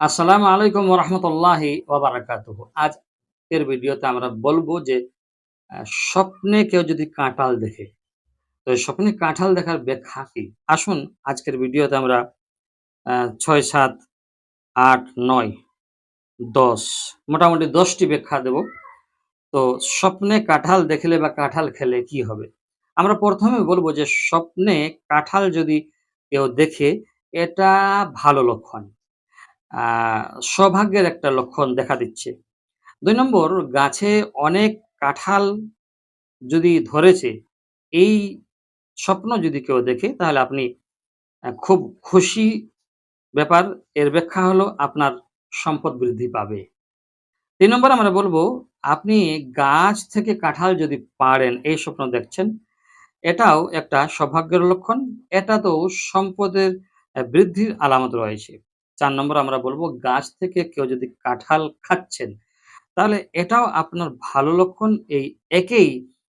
আসসালামু আলাইকুম রহমতুল্লাহি ওবারাকাতুহ আজকের ভিডিওতে আমরা বলব যে স্বপ্নে কেউ যদি কাঁঠাল দেখে, তো স্বপ্নে কাঁঠাল দেখার ব্যাখ্যা কি? আসুন আজকের ভিডিওতে আমরা ছয়, সাত, আট, নয়, দশ, মোটামুটি দশটি ব্যাখ্যা দেব। তো স্বপ্নে কাঁঠাল দেখলে বা কাঁঠাল খেলে কি হবে? আমরা প্রথমে বলব যে, স্বপ্নে কাঁঠাল যদি কেউ দেখে, এটা ভালো লক্ষণ। সৌভাগ্যের একটা লক্ষণ দেখা দিচ্ছে। দুই নম্বর, গাছে অনেক কাঁঠাল যদি ধরেছে, এই স্বপ্ন যদি কেউ দেখে, তাহলে আপনি খুব খুশি ব্যাপার। এর ব্যাখ্যা হলো আপনার সম্পদ বৃদ্ধি পাবে। তিন নম্বর আমরা বলব, আপনি গাছ থেকে কাঁঠাল যদি পারেন এই স্বপ্ন দেখছেন, এটাও একটা সৌভাগ্যের লক্ষণ। এটা তো সম্পদের বৃদ্ধির আলামত রয়েছে। চার নম্বর আমরা বলব, গাছ থেকে কেউ যদি কাঁঠাল খাচ্ছেন, তাহলে এটাও আপনার ভালো লক্ষণ। এই একেই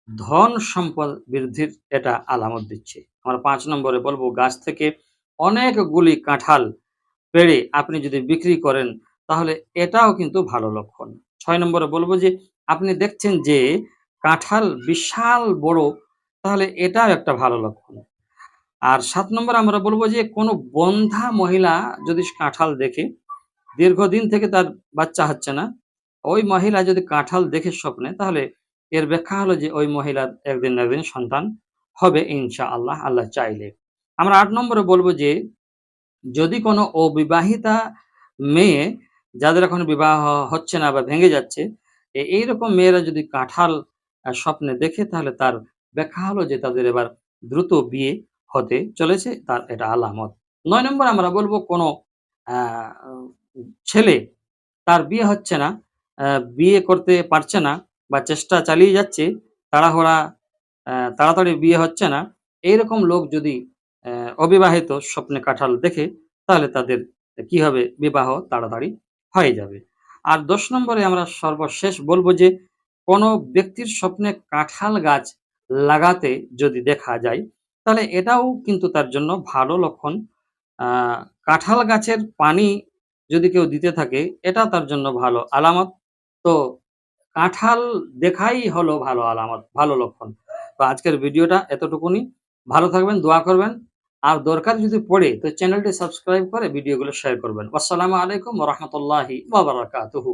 ধন সম্পদ বৃদ্ধির এটা আলামত দিচ্ছে। আমরা পাঁচ নম্বরে বলব, গাছ থেকে অনেকগুলি কাঁঠাল পেড়ে আপনি যদি বিক্রি করেন, তাহলে এটাও কিন্তু ভালো লক্ষণ। ছয় নম্বরে বলব যে, আপনি দেখছেন যে কাঁঠাল বিশাল বড়, তাহলে এটাও একটা ভালো লক্ষণ। আর সাত নম্বর আমরা বলব যে কোনো বন্ধা মহিলা যদি কাঁঠাল দেখে, দীর্ঘদিন থেকে তার বাচ্চা হচ্ছে না, ওই মহিলা যদি কাঁঠাল দেখে স্বপ্নে, তাহলে এর ব্যাখ্যা হলো যে ওই মহিলার একদিন না একদিন সন্তান হবে ইনশা আল্লাহ আল্লাহ চাইলে। আমরা আট নম্বরে বলব যে যদি কোনো অবিবাহিতা মেয়ে যাদের এখন বিবাহ হচ্ছে না বা ভেঙে যাচ্ছে এইরকম মেয়েরা যদি কাঁঠাল স্বপ্নে দেখে, তাহলে তার ব্যাখ্যা হলো যে তাদের এবার দ্রুত বিয়ে হতে চলেছে, তার এটা আলামত। নয় নম্বর আমরা বলব কোনো ছেলে তার বিয়ে হচ্ছে না বিয়ে করতে পারছে না বা চেষ্টা চালিয়ে যাচ্ছে, তাড়াহুড়া তাড়াতাড়ি বিয়ে হচ্ছে না, এইরকম লোক যদি অবিবাহিত স্বপ্নে কাঁঠাল দেখে, তাহলে তাদের কি হবে? বিবাহ তাড়াতাড়ি হয়ে যাবে। আর দশ নম্বরে আমরা সর্বশেষ বলব যে, কোনো ব্যক্তির স্বপ্নে কাঁঠাল গাছ লাগাতে যদি দেখা যায় তাহলে এটাও কিন্তু তার জন্য ভালো লক্ষণ। কাঁঠাল গাছের পানি যদি কেউ দিতে থাকে, এটা তার জন্য ভালো আলামত। তো কাঁঠাল দেখাই হলো ভালো আলামত, ভালো লক্ষণ। তো আজকের ভিডিওটা এতটুকুনি। ভালো থাকবেন, দোয়া করবেন। আর দরকার যদি পড়ে, তো চ্যানেলটি সাবস্ক্রাইব করে ভিডিওগুলো শেয়ার করবেন। আসসালামু আলাইকুম রহমতুল্লাহি বাবারাকাতুহু